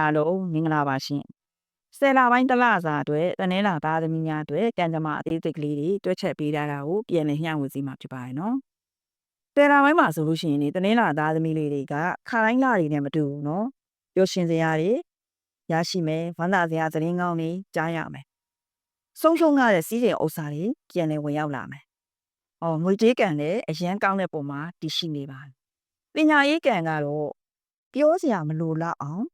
အားလုံးမင်္ဂလာပါရှင်ဆယ်လပိုင်းတစ်လစာအတွက်တနင်္လာသားသမီးများအတွက်ကံကြမ္မာအသေးစိတ်ကလေးတွေတွက်ချက်ပေးထားတာကိုပြန်လည်မျှဝေစီမှာဖြစ်ပါတယ်နော်ဆယ်လပိုင်းမှာဆိုလို့ရှိရင်ဒီတနင်္လာသားသမီးလေးတွေကခါတိုင်းလတွေနဲ့မတူဘူးနော်ပျော်ရွှင်စရာတွေရရှိမယ်ဝမ်းသာစရာသတင်းကောင်းတွေကြားရမယ်ဆုံးရှုံးရတဲ့စီးစိမ်ဥစ္စာတွေပြန်လည်ဝင်ရောက်လာမယ်။အော်ငွေကြေးကံလည်းအရန်ကောင်းတဲ့ပုံမှာတည်ရှိနေပါတယ်။ပညာရေးကံကတော့ပြောစရာမလိုတော့အောင်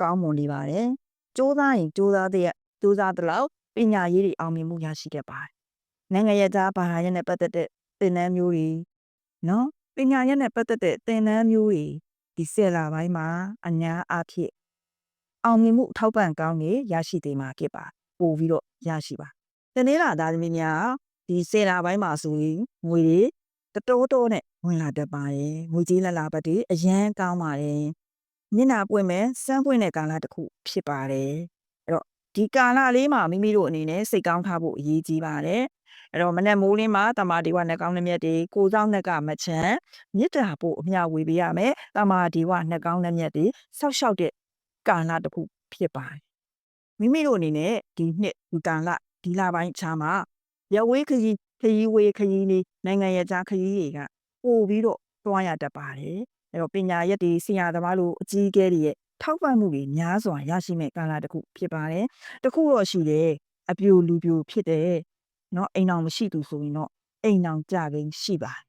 ကောင်းမွန်နေပါတယ်။စူးစမ်းရင်စူးစမ်းတဲ့စူးစမ်းတဲ့လောက်ပညာရေးတွေအောင်မြင်မှုရရှိခဲ့ပါတယ်။နိုင်ငံရေးသားဘာသာရေးနဲ့ပတ်သက်တဲ့သင်တန်းမျိုးတွေနော်ပညာရေးနဲ့ပတ်သက်တဲ့သင်တန်းမျိုးတွေဒီဆယ်လပိုင်းမှာအများအားဖြင့်အောင်မြင်မှုထောက်ပံ့ကောင်းတွေရရှိသေးမှာဖြစ်ပါပို့ပြီးတော့ရရှိပါတနေ့လာသားသမီးများဒီဆယ်လပိုင်းမှာဆိုရင်ငွေတွေတတိုးတိုးနဲ့ဝင်လာတတ်ပါတယ်ငွေကြီးလလာပတ်တွေအရန်ကောင်းပါတယ် မျက်နှာပွင့်မဲ့စမ်းပွင့်တဲ့ကာလတစ်ခုဖြစ်ပါတယ်အဲ့တော့ဒီကာလလေးမှာမိမိတို့အနေနဲ့စိတ်ကောင်းထားဖို့အရေးကြီးပါတယ်အဲ့တော့မနေ့မိုးလင်းမှာတမာဒီဝနှကောင်းနှမျက်တွေကိုစောင်းနှက်ကမချမ်းမြစ်တာဖို့အမျှဝေပေးရမယ်တမာဒီဝနှကောင်းနှမျက်တွေဆောက်ရှောက်တဲ့ကာလတစ်ခုဖြစ်ပါတယ်မိမိတို့အနေနဲ့ဒီနှစ်ဒီကာလဒီလပိုင်းချာမှာရဝေးခကြီးခကြီးဝေးခကြီးလေးနိုင်ငံရဲ့ကြားခကြီးတွေကပို့ပြီးတော့တွားရတတ်ပါတယ် အဲ့တော့ပညာရက်တွေဆရာသမားတို့အကြီးအကဲတွေရဲ့ထောက်ပံ့မှုတွေများစွာရရှိမဲ့ကာလတစ်ခုဖြစ်ပါတယ်တခုတော့ရှိတယ်အပြိုလူပြိုဖြစ်တဲ့เนาะအိမ်အောင်မရှိသူဆိုရင်တော့အိမ်အောင်ကြကိန်းရှိပါတယ်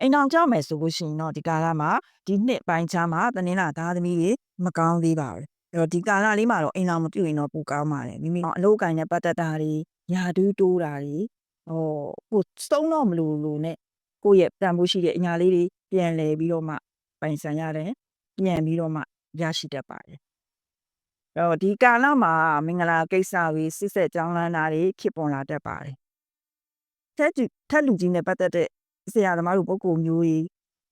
အိမ်အောင်ကြမယ်ဆိုလို့ရှိရင်တော့ဒီကာလမှာဒီနှစ်ပိုင်းခြားမှာတနင်္လာသားသမီးတွေမကောင်းသေးပါဘူးအဲ့တော့ဒီကာလလေးမှာတော့အိမ်အောင်မပြုတ်ရင်တော့ပိုကောင်းပါတယ်မိမိအလုပ်ကိုင်တဲ့ပတ်သက်တာတွေယာတူးတိုးတာတွေဟိုပိုစုံတော့မလို့လို့နဲ့ကိုယ့်ရဲ့တန်ဖိုးရှိတဲ့အညာလေးတွေ ပြန်လဲပြီးတော့မှ ပိုင်ဆိုင်ရတယ် ပြန်ပြီးတော့မှ ရရှိတတ်ပါတယ် အဲ့တော့ ဒီကာလမှာ မင်္ဂလာကိစ္စတွေစစ်ဆက်ကြောင်းလန်းတာတွေ ဖြစ်ပေါ်လာတတ်ပါတယ်ထက်ထက်လူကြီးနဲ့ ပတ်သက်တဲ့ ဆရာသမားတို့ ပုဂ္ဂိုလ်မျိုးကြီး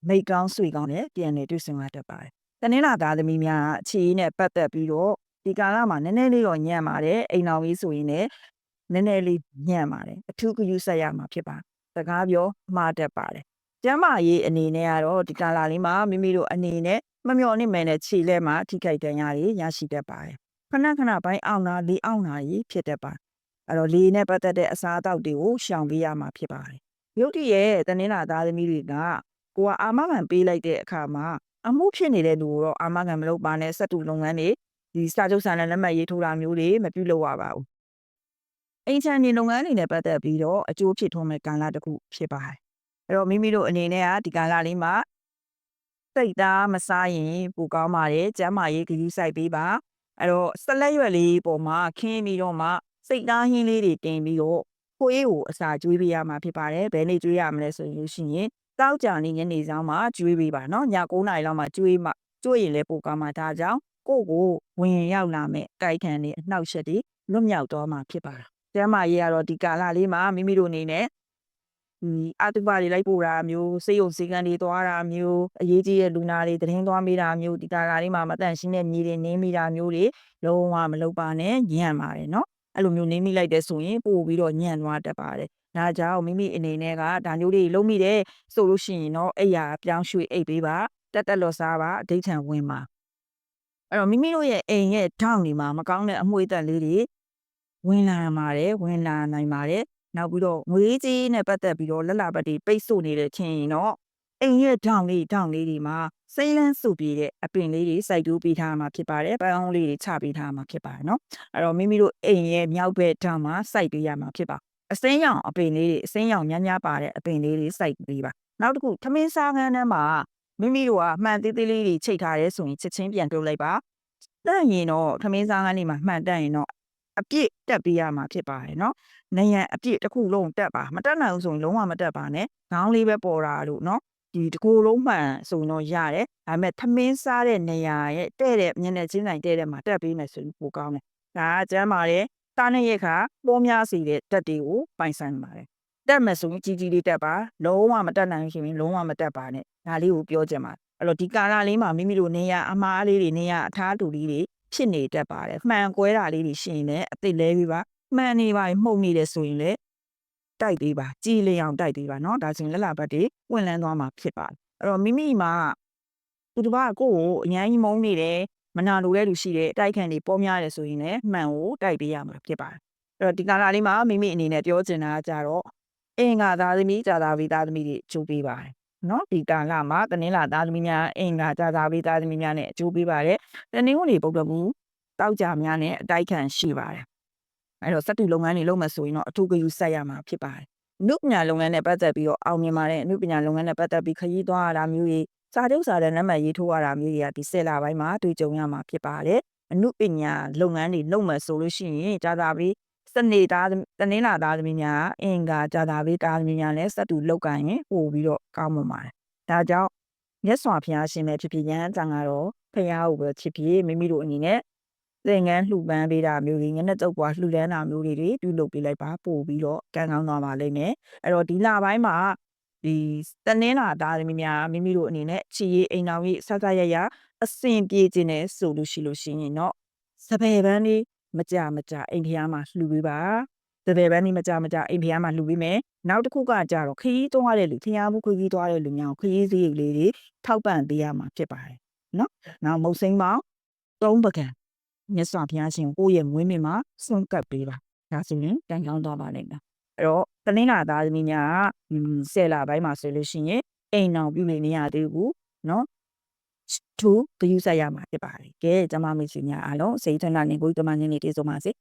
မိတ်ကောင်းဆွေကောင်းနဲ့ ပြန်လည်တွေ့ဆုံလာတတ်ပါတယ် တနင်္လာသားသမီးများအခြေအေးနဲ့ ပတ်သက်ပြီးတော့ ဒီကာလမှာ နည်းနည်းလေးတော့ ညံ့ပါတယ် အိမ်တော်ကြီးဆိုရင်လည်း နည်းနည်းလေး ညံ့ပါတယ် အထူးဂရုစိုက်ရမှာ ဖြစ်ပါစကားပြော မှားတတ်ပါတယ် ကျမ်းမာရေးအနေနဲ့ကတော့ ဒီကာလလေးမှာ မိမိတို့အနေနဲ့ မမျှော်နေမယ်နဲ့ ခြေလဲမှာ ထိခိုက်ဒဏ်ရာတွေ ရရှိတတ်ပါတယ် ခဏခဏပိုင်းအောင်တာ လေးအောင်တာကြီးဖြစ်တတ်ပါအဲ့တော့ လေနဲ့ပတ်သက်တဲ့ အစားအသောက်တွေကို ရှောင်ပေးရမှာ ဖြစ်ပါတယ် ရုတ်တရက် တနင်္လာသားသမီးတွေက ကိုကအာမခံပေးလိုက်တဲ့အခါမှာ အမှုဖြစ်နေတဲ့လူကိုတော့ အာမခံမလုပ်ပါနဲ့ စက်တူလုပ်ငန်းတွေဒီစာချုပ်စာနဲ့လက်မှတ်ရေးထိုးတာမျိုးတွေ မပြုလုပ်ရပါဘူး အိမ်ချမ်းနေလုပ်ငန်းတွေနဲ့ ပတ်သက်ပြီးတော့ အကျိုးဖြစ်ထွန်းမဲ့ကာလတစ်ခု ဖြစ်ပါတယ် အဲ့တော့မိမိတို့အနေနဲ့ကဒီကာလလေးမှာစိတ်သားမစားရင်ပိုကောင်းပါတယ်ကျမ်းမာရေးကြည့်စိုက်ပေးပါအဲ့တော့ဆက်လက်ရွက်လေးပေါ်မှာခင်းပြီးတော့မှစိတ်သားဟင်းလေးတွေတင်ပြီးတော့ကိုအေးကိုအစာကျွေးပေးရမှာဖြစ်ပါတယ်ဘယ်နေ့ကျွေးရမလဲဆိုလို့ရှိရင်တောက်ကြနေညနေဆောင်မှာကျွေးပေးပါနော်ည9နာရီလောက်မှာကျွေးမှကျွေးရင်လည်းပိုကောင်းမှာဒါကြောင့်ကိုကိုဝင်ရောက်လာမဲ့တိုက်ခန်းတွေအနှောက်အယှက်တွေလွတ်မြောက်တော့မှာဖြစ်ပါတယ်ကျမ်းမာရေးကတော့ဒီကာလလေးမှာမိမိတို့အနေနဲ့ဒီ အတုပါတွေလိုက်ပို့တာမျိုးစေယုံစေကန်တွေသွားတာမျိုးအရေးကြီးတဲ့လူနာတွေသတင်းသွားမိတာမျိုးဒီကာလလေးမှာမတန့်ရှင်းတဲ့မြေတွေနင်းမိတာမျိုးတွေလုံးဝမလုပ်ပါနဲ့ညံ့ပါတယ်နော်အဲ့လိုမျိုးနင်းမိလိုက်တဲ့ဆိုရင်ပို့ပြီးတော့ညံ့သွားတတ်ပါတယ်ဒါကြောင့်မိမိအနေနဲ့ကဒါမျိုးတွေလုံးမိတယ်ဆိုလို့ရှိရင်တော့အိယာပြောင်းရွှေ့အိပ်ပေးပါတက်တက်လော်စားပါအဋိဌံဝင်ပါအဲ့တော့မိမိတို့ရဲ့အိမ်ရဲ့ထောင်တွေမှာမကောင်းတဲ့အမွှေးတက်လေးတွေဝင်လာပါတယ်ဝင်လာနိုင်ပါတယ် နောက်ပြီးတော့ငွေကြေးနဲ့ပတ်သက်ပြီးတော့လက်လာပတ်တွေပိတ်ဆို့နေတယ်ထင်ရင်တော့အိမ်ရဲ့ဒေါင်လေးဒေါင်လေးတွေမှာစိမ့်လန်းစုပြီးတဲ့အပင်လေးတွေစိုက်တိုးပေးထားမှာဖြစ်ပါတယ်။ပန်းလေးတွေချပေးထားမှာဖြစ်ပါတယ်နော်။အဲ့တော့မိမိတို့အိမ်ရဲ့မြောက်ဘက်ဒေါင်မှာစိုက်ပေးရမှာဖြစ်ပါအစင်းရောင်အပင်လေးတွေအစင်းရောင်များများပါတဲ့အပင်လေးတွေစိုက်ပေးပါနောက်တစ်ခုထမင်းစားခန်းထဲမှာမိမိတို့ကမှန်သေးသေးလေးတွေချိတ်ထားရဲဆိုရင်ချက်ချင်းပြန်ပြုတ်လိုက်ပါတန့်ရင်တော့ထမင်းစားခန်းလေးမှာမှန်တန့်ရင်တော့ အပြည့်တက်ပေးရမှာဖြစ်ပါတယ်เนาะနယံအပြည့်တစ်ခုလုံးတက်ပါမတက်နိုင်ဘူးဆိုရင်လုံးဝမတက်ပါနဲ့ခေါင်းလေးပဲပေါ်တာလို့เนาะဒီတကူလုံးမှန်ဆိုရင်တော့ရတယ်ဒါပေမဲ့ထမင်းစားတဲ့နေရာရဲ့တဲ့တဲ့မျက်နှာချင်းဆိုင်တဲ့တဲ့မှာတက်ပေးမယ်ဆိုရင်ပိုကောင်းတယ်ဒါကကျမ်းပါတယ်တားနဲ့ရက်ခါပေါ်များစီတဲ့တက်တွေကိုပိုင်ဆိုင်ပါတယ်တက်မယ်ဆိုရင်ကြီးကြီးလေးတက်ပါလုံးဝမတက်နိုင်ရှင်လုံးဝမတက်ပါနဲ့ဒါလေးကိုပြောချင်ပါတယ်အဲ့တော့ဒီကာလလေးမှာမိမိတို့နေရအမားလေးတွေနေရအထားတူလေးတွေ ဖြစ်နေတတ်ပါတယ်မှန်ကွဲတာလေးတွေရှိရင်လည်းအသိလဲပြီးပါမှန်နေပါမှုန်နေတယ်ဆိုရင်လည်းတိုက်သေးပါကြည်လင်အောင်တိုက်သေးပါเนาะဒါဆိုရင်လက်လာဘက်တွေဝင်လန်းသွားမှာဖြစ်ပါတယ်အဲ့တော့မိမိမှာသူတစ်ပါးကိုယ့်ကိုအញ្ញမ်းကြီးမုန်းနေတယ် မနာလိုတဲ့လူရှိတယ်တိုက်ခံတွေပေါ်များတယ်ဆိုရင်လည်းမှန်ကိုတိုက်ပေးရမှာဖြစ်ပါတယ်အဲ့တော့ဒီကာလလေးမှာမိမိအနေနဲ့ပြောချင်တာကကြတော့အင်္ဂါသားသမီးဇာတာဝိသားသမီးတွေအကျိုးပေးပါတယ် နော်ဒီကာလမှာတနင်္လာသားသမီးများအင်္ဂါဇာတာဝိသားသမီးများနဲ့အကျိုးပေးပါတယ်တနင်္ဂနွေပုဒ်တော်မူတောက်ကြများနဲ့အတိုက်ခံရှိပါတယ်အဲ့တော့စက်တူလုပ်ငန်းတွေလုပ်မှဆိုရင်တော့အထူးဂရုစိုက်ရမှာဖြစ်ပါတယ်နုပညာလုပ်ငန်းနဲ့ပတ်သက်ပြီးတော့အောင်မြင်ပါတယ်နုပညာလုပ်ငန်းနဲ့ပတ်သက်ပြီးခရီးသွားရတာမျိုးတွေစာချုပ်စာတမ်းနံပါတ်ရေးထိုးရတာမျိုးတွေကဒီဆယ်လပိုင်းမှာတွေ့ကြုံရမှာဖြစ်ပါတယ်အနုပညာလုပ်ငန်းတွေလုပ်မှဆိုလို့ရှိရင်ဇာတာပတိ စနေသားတနင်္လာသားသမီးများအင်္ဂါဇာတာပတိသားသမီးများနဲ့စက်တူလောက်ကင်ရင်ပို့ပြီးတော့ကောင်းမွန်ပါတယ်ဒါကြောင့်မြတ်စွာဘုရားရှင်ပဲဖြစ်ဖြစ်ယဟန်တန်ကတော့ဖရာကိုပဲဖြစ်ဖြစ်မိမိတို့အနေနဲ့သင်္ကန်းလှူပန်းပေးတာမျိုးတွေငနဲ့တုပ်ပွားလှူဒန်းတာမျိုးတွေတွေပြုလုပ်ပေးလိုက်ပါပို့ပြီးတော့ကံကောင်းသွားပါလိမ့်မယ်အဲ့တော့ဒီလပိုင်းမှာဒီတနင်္လာသားသမီးများမိမိတို့အနေနဲ့ချီရေးအိမ်တော်ကြီးဆက်ဆက်ရရအဆင်ပြေခြင်းနဲ့ဆိုလို့ရှိလို့ရှိရင်တော့စပယ်ပန်းလေး မကြမကြအိမ်ဖျားမှာလှူပေးပါစပယ်ပန်းလေးမကြမကြအိမ်ဖျားမှာလှူပေးမယ်နောက်တစ်ခုကကြတော့ခရီးသွားတဲ့လူဖျားမှုခရီးသွားတဲ့လူများကိုခရီးစရိတ်လေးတွေထောက်ပံ့ပေးရမှာဖြစ်ပါတယ်နော်နောက်မုတ်စိမ်းပေါင်းသုံးပကံမြတ်စွာဘုရားရှင်ကိုယ့်ရဲ့မွေးမြစ်မှာစွန့်ကပ်ပေးပါဒါဆိုရင်တန်ကောင်းသွားပါလိမ့်မယ်အဲ့တော့တနင်္လာသားသမီးများကဆယ်လပိုင်းမှာဆိုလို့ရှိရင်အိမ်အောင်ပြုနေနေရသေးဘူးနော် သူဂယူဆိုင်ရမှာဖြစ်ပါတယ်ကဲကျမမိတ်ဆွေများအားလုံးစိတ်ထနာနေကိုယ်တမန်နေနေတည်ဆုံးပါစေ